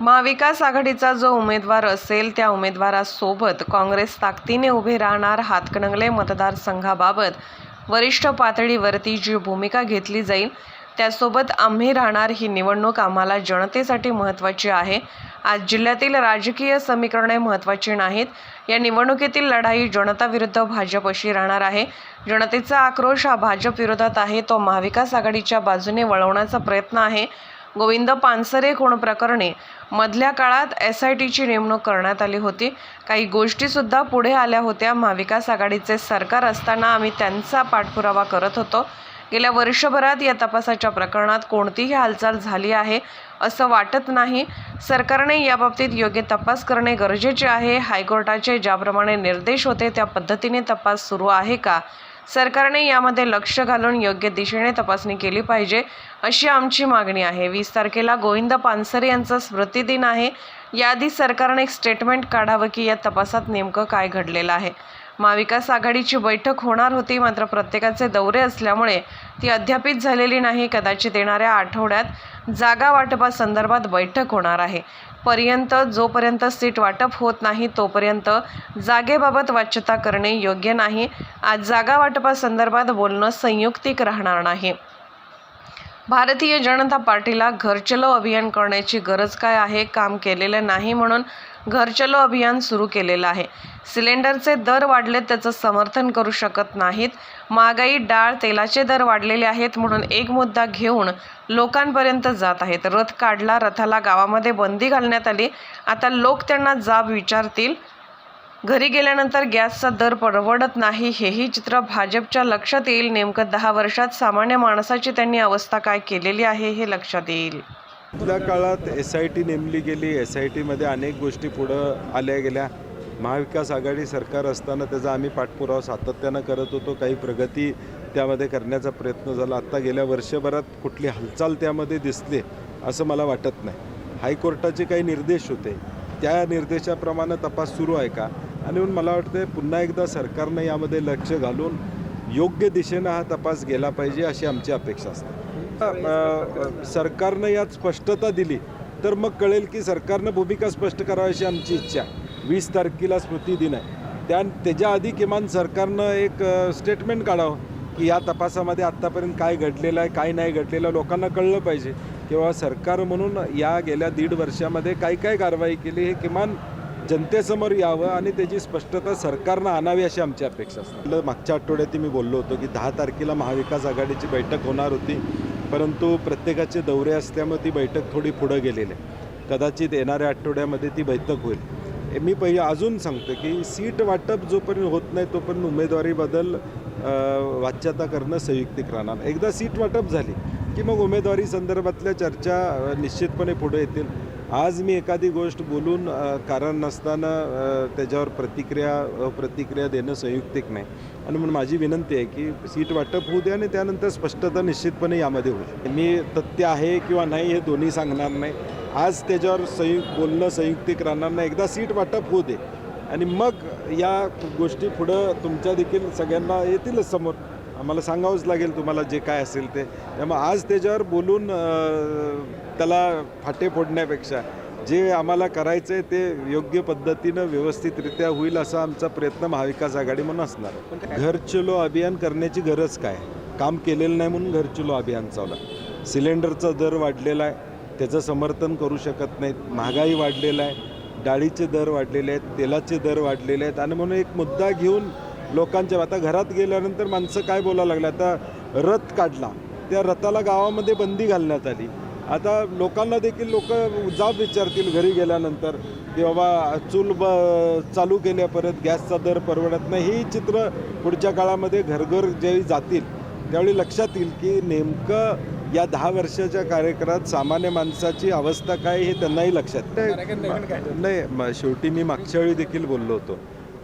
महाविकास आघाडीचा जो उमेदवार असेल त्या उमेदवारासोबत काँग्रेस ताकदीने उभे राहणार हातकणंगले मतदारसंघाबाबत वरिष्ठ पातळीवरती जी भूमिका घेतली जाईल त्यासोबत आम्ही राहणार ही निवडणूक आम्हाला जनतेसाठी महत्त्वाची आहे. आज जिल्ह्यातील राजकीय समीकरणे महत्त्वाची नाहीत. या निवडणुकीतील लढाई जनता विरुद्ध भाजप अशी राहणार आहे. जनतेचा आक्रोश हा भाजप विरोधात आहे. तो महाविकास आघाडीच्या बाजूने वळवण्याचा प्रयत्न आहे. गोविंद पानसरे खूण प्रकरणी? मधल्या काळात एस आय टीची नेमणूक करण्यात आली होती. काही गोष्टीसुद्धा पुढे आल्या होत्या. महाविकास आघाडीचे सरकार असताना आम्ही त्यांचा पाठपुरावा करत होतो. गेल्या वर्षभरात या तपासाच्या प्रकरणात कोणतीही हालचाल झाली आहे असं वाटत नाही. सरकारने याबाबतीत योग्य तपास करणे गरजेचे आहे. हायकोर्टाचे ज्याप्रमाणे निर्देश होते त्या पद्धतीने तपास सुरू आहे का? सरकारने यामध्ये लक्ष घालून योग्य दिशेने तपासणी केली पाहिजे अशी आमची मागणी आहे. वीस तारखेला गोविंद पानसरे यांचा स्मृतिदिन आहे. याआधी सरकारने एक स्टेटमेंट काढावं की या तपासात नेमकं काय घडलेलं आहे. महाविकास आघाडीची बैठक होणार होती मात्र प्रत्येकाचे दौरे असल्यामुळे ती अद्यापित झालेली नाही. कदाचित येणाऱ्या आठवड्यात जागा वाटपासंदर्भात बैठक होणार आहे. पर्यंत जोपर्यंत सीट वाटप होत नाही तोपर्यंत जागेबाबत वाच्यता करणे योग्य नाही. आज जागा वाटपासंदर्भात बोलणं संयुक्तिक राहणार नाही. भारतीय जनता पार्टीला घर चलो अभियान करण्याची गरज काय आहे? काम केलेलं नाही म्हणून घर चलो अभियान सुरू केलेलं आहे. सिलेंडरचे दर वाढले त्याचं समर्थन करू शकत नाहीत. महागाई डाळ तेलाचे दर वाढलेले आहेत म्हणून एक मुद्दा घेऊन लोकांपर्यंत जात आहेत. रथ काढला रथाला गावामध्ये बंदी घालण्यात आली. आता लोक त्यांना जाब विचारतील. घरी गेल्यानंतर गॅसचा दर परवडत नाही हेही चित्र भाजपच्या लक्षात येईल. नेमकं दहा वर्षात सामान्य माणसाची त्यांनी अवस्था काय केलेली आहे हे लक्षात येईल. त्या काळात एस आय टी नेमली गेली. एस आय टीमध्ये अनेक गोष्टी पुढं आल्या गेल्या. महाविकास आघाडी सरकार असताना त्याचा आम्ही पाठपुरावा सातत्यानं करत होतो. काही प्रगती त्यामध्ये करण्याचा प्रयत्न झाला. आत्ता गेल्या वर्षभरात कुठली हालचाल त्यामध्ये दिसली असं मला वाटत नाही. हायकोर्टाचे काही निर्देश होते. त्या निर्देशाप्रमाणे तपास सुरू आहे का? आणि म्हणून मला वाटतं पुन्हा एकदा सरकारनं यामध्ये लक्ष घालून योग्य दिशेनं हा तपास गेला पाहिजे अशी आमची अपेक्षा असते. सरकारनं यात स्पष्टता दिली तर मग कळेल की सरकारनं भूमिका स्पष्ट करावी अशी आमची इच्छा आहे. वीस तारखेला स्मृती दिन आहे. त्या त्याच्या आधी किमान सरकारनं एक स्टेटमेंट काढावं की या तपासामध्ये आत्तापर्यंत काय घडलेलं आहे काय नाही घडलेलं लोकांना कळलं पाहिजे. किंवा सरकार म्हणून या गेल्या दीड वर्षामध्ये काय काय कारवाई केली हे किमान जनतेसमोर यावं आणि त्याची स्पष्टता सरकारनं आणावी अशी आमची अपेक्षा असते. मागच्या आठवड्यात मी बोललो होतो की दहा तारखेला महाविकास आघाडीची बैठक होणार होती परंतु प्रत्येकाचे दौरे असल्यामुळे ती बैठक थोडी पुढं गेलेली आहे. कदाचित येणाऱ्या आठवड्यामध्ये ती बैठक होईल. मी पहिले अजून सांगतो की सीट वाटप जोपर्यंत होत नाही तोपर्यंत उमेदवारीबद्दल वाच्यता करणं संयुक्तिक राहणार एकदा सीट वाटप झाली की मग उमेदवारी संदर्भातल्या चर्चा निश्चितपणे पुढे येतील. आज मी एखादी गोष्ट बोलून कारण नसताना त्याच्यावर प्रतिक्रिया प्रतिक्रिया देणं संयुक्तिक नाही. आणि म्हणून माझी विनंती आहे की सीट वाटप होऊ दे आणि त्यानंतर स्पष्टता निश्चितपणे यामध्ये होईल मी तथ्य आहे किंवा नाही हे दोन्ही सांगणार नाही. आज त्याच्यावर संयुक्त बोलणं संयुक्तिक राहणार नाही. एकदा सीट वाटप होऊ दे आणि मग या गोष्टी पुढं तुमच्या देखील सगळ्यांना येतीलच समोर. आम्हाला सांगावंच लागेल तुम्हाला जे काय असेल ते. त्यामुळे आज त्याच्यावर बोलून त्याला फाटे फोडण्यापेक्षा जे आम्हाला करायचं आहे ते योग्य पद्धतीनं व्यवस्थितरित्या होईल असा आमचा प्रयत्न महाविकास आघाडी म्हणून असणार. घर चलो अभियान करण्याची गरज काय? काम केलेलं नाही म्हणून घर चलो अभियान चालू आहे सिलेंडरचा दर वाढलेला आहे त्याचं समर्थन करू शकत नाहीत महागाई वाढलेला आहे डाळीचे दर वाढलेले आहेत तेलाचे दर वाढलेले आहेत आणि म्हणून एक मुद्दा घेऊन लोकांच्या आता घरात गेल्यानंतर माणसं काय बोलायला लागले? आता रथ काढला. त्या रथाला गावामध्ये बंदी घालण्यात आली. आता लोकांना देखील लोक जाब विचारतील घरी गेल्यानंतर की बाबा चूल ब चालू केल्या परत गॅसचा दर परवडत नाही. ही चित्र पुढच्या काळामध्ये घरघर ज्यावेळी जातील त्यावेळी लक्षात येईल की नेमकं या दहा वर्षाच्या कार्यकाळात सामान्य माणसाची अवस्था काय हे त्यांनाही लक्षात नाही शेवटी मी मागच्या वेळी देखील बोललो होतो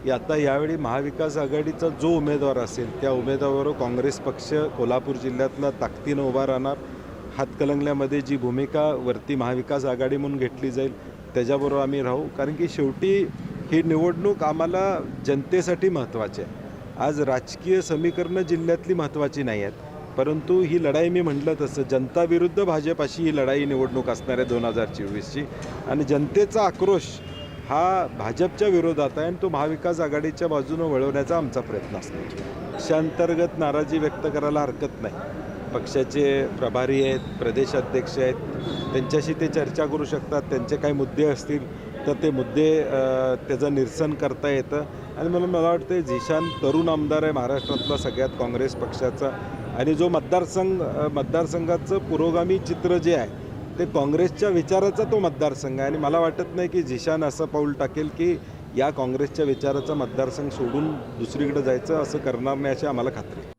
की आता यावेळी महाविकास आघाडीचा जो उमेदवार असेल त्या उमेदवारावर काँग्रेस पक्ष कोल्हापूर जिल्ह्यातला ताकदीनं उभा राहणार. हातकलंगल्यामध्ये जी भूमिका वरती महाविकास आघाडी म्हणून घेतली जाईल त्याच्याबरोबर आम्ही राहू. कारण की शेवटी ही निवडणूक आम्हाला जनतेसाठी महत्त्वाची आहे. आज राजकीय समीकरणं जिल्ह्यातली महत्त्वाची नाही आहेत परंतु ही लढाई मी म्हटलं तसं जनता विरुद्ध भाजप अशी ही लढाई निवडणूक असणार आहे दोन हजार चोवीसची. आणि जनतेचा आक्रोश हा भाजपच्या विरोधात आहे आणि तो महाविकास आघाडीच्या बाजूनं वळवण्याचा आमचा प्रयत्न असतो. पक्षांतर्गत नाराजी व्यक्त करायला हरकत नाही. पक्षाचे प्रभारी आहेत प्रदेशाध्यक्ष आहेत त्यांच्याशी ते चर्चा करू शकतात त्यांचे काही मुद्दे असतील तर ते मुद्दे त्याचं निरसन करता येतं. आणि म्हणून मला वाटतं झिशान तरुण आमदार आहे महाराष्ट्रातला सगळ्यात काँग्रेस पक्षाचा. आणि जो मतदारसंघ मतदारसंघाचं पुरोगामी चित्र जे आहे ते काँग्रेसच्या विचाराचा तो मतदारसंघ आहे. आणि मला वाटत नाही की झिशान असं पाऊल टाकेल की या काँग्रेसच्या विचाराचा मतदारसंघ सोडून दुसरीकडे जायचं असं करणार नाही अशी आम्हाला खात्री आहे.